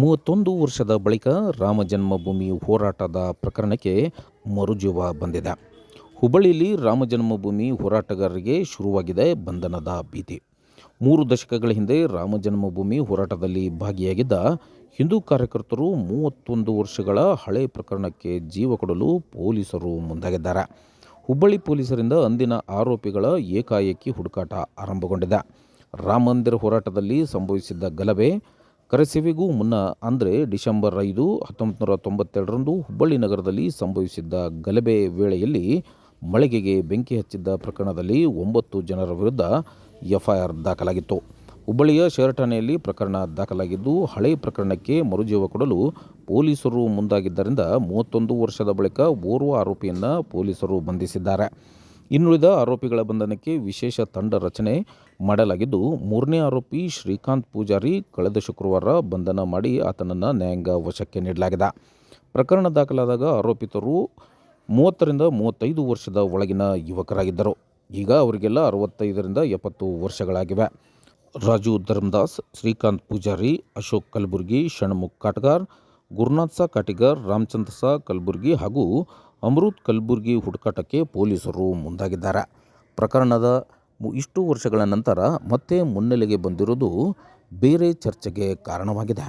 ಮೂವತ್ತೊಂದು ವರ್ಷದ ಬಳಿಕ ರಾಮ ಜನ್ಮಭೂಮಿ ಹೋರಾಟದ ಪ್ರಕರಣಕ್ಕೆ ಮರುಜೀವ ಬಂದಿದೆ. ಹುಬ್ಬಳ್ಳಿಯಲ್ಲಿ ರಾಮ ಜನ್ಮಭೂಮಿ ಹೋರಾಟಗಾರರಿಗೆ ಶುರುವಾಗಿದೆ ಬಂಧನದ ಭೀತಿ. ಮೂರು ದಶಕಗಳ ಹಿಂದೆ ರಾಮ ಜನ್ಮಭೂಮಿ ಹೋರಾಟದಲ್ಲಿ ಭಾಗಿಯಾಗಿದ್ದ ಹಿಂದೂ ಕಾರ್ಯಕರ್ತರು ಮೂವತ್ತೊಂದು ವರ್ಷಗಳ ಹಳೆ ಪ್ರಕರಣಕ್ಕೆ ಜೀವ ಕೊಡಲು ಪೊಲೀಸರು ಮುಂದಾಗಿದ್ದಾರೆ. ಹುಬ್ಬಳ್ಳಿ ಪೊಲೀಸರಿಂದ ಅಂದಿನ ಆರೋಪಿಗಳ ಏಕಾಏಕಿ ಹುಡುಕಾಟ ಆರಂಭಗೊಂಡಿದೆ. ರಾಮ ಮಂದಿರ ಹೋರಾಟದಲ್ಲಿ ಸಂಭವಿಸಿದ್ದ ಗಲಭೆ ಕರೆಸೇವೆಗೂ ಮುನ್ನ ಅಂದರೆ ಡಿಸೆಂಬರ್ ಐದು ಹತ್ತೊಂಬತ್ತು ನೂರ ತೊಂಬತ್ತೆರಡರಂದು ಹುಬ್ಬಳ್ಳಿ ನಗರದಲ್ಲಿ ಸಂಭವಿಸಿದ್ದ ಗಲಭೆ ವೇಳೆಯಲ್ಲಿ ಮಳಿಗೆಗೆ ಬೆಂಕಿ ಹಚ್ಚಿದ್ದ ಪ್ರಕರಣದಲ್ಲಿ ಒಂಬತ್ತು ಜನರ ವಿರುದ್ಧ ಎಫ್ಐಆರ್ ದಾಖಲಾಗಿತ್ತು. ಹುಬ್ಬಳ್ಳಿಯ ಶೇರ್ ಠಾಣೆಯಲ್ಲಿ ಪ್ರಕರಣ ದಾಖಲಾಗಿದ್ದು, ಹಳೆ ಪ್ರಕರಣಕ್ಕೆ ಮರುಜೀವ ಕೊಡಲು ಪೊಲೀಸರು ಮುಂದಾಗಿದ್ದರಿಂದ ಮೂವತ್ತೊಂದು ವರ್ಷದ ಬಳಿಕ ಓರ್ವ ಆರೋಪಿಯನ್ನು ಪೊಲೀಸರು ಬಂಧಿಸಿದ್ದಾರೆ. ಇನ್ನುಳಿದ ಆರೋಪಿಗಳ ಬಂಧನಕ್ಕೆ ವಿಶೇಷ ತಂಡ ರಚನೆ ಮಾಡಲಾಗಿದ್ದು, ಮೂರನೇ ಆರೋಪಿ ಶ್ರೀಕಾಂತ್ ಪೂಜಾರಿ ಕಳೆದ ಶುಕ್ರವಾರ ಬಂಧನ ಮಾಡಿ ಆತನನ್ನು ನ್ಯಾಯಾಂಗ ವಶಕ್ಕೆ ನೀಡಲಾಗಿದೆ. ಪ್ರಕರಣ ದಾಖಲಾದಾಗ ಆರೋಪಿತರು ಮೂವತ್ತರಿಂದ ಮೂವತ್ತೈದು ವರ್ಷದ ಒಳಗಿನ ಯುವಕರಾಗಿದ್ದರು. ಈಗ ಅವರಿಗೆಲ್ಲ ಅರವತ್ತೈದರಿಂದ ಎಪ್ಪತ್ತು ವರ್ಷಗಳಾಗಿವೆ. ರಾಜು ಧರ್ಮದಾಸ್, ಶ್ರೀಕಾಂತ್ ಪೂಜಾರಿ, ಅಶೋಕ್ ಕಲಬುರ್ಗಿ, ಷಣ್ಮುಖ್ ಕಾಟ್ಗಾರ್, ಗುರುನಾಥ್ ಸಾ ಕಾಟಿಗಾರ್, ರಾಮಚಂದ್ರ ಸಾ ಕಲಬುರ್ಗಿ ಹಾಗೂ ಅಮೃತ್ ಕಲ್ಬುರ್ಗಿ ಹುಡುಕಾಟಕ್ಕೆ ಪೊಲೀಸರು ಮುಂದಾಗಿದ್ದಾರೆ. ಪ್ರಕರಣದ ಇಷ್ಟು ವರ್ಷಗಳ ನಂತರ ಮತ್ತೆ ಮುನ್ನೆಲೆಗೆ ಬಂದಿರುವುದು ಬೇರೆ ಚರ್ಚೆಗೆ ಕಾರಣವಾಗಿದೆ.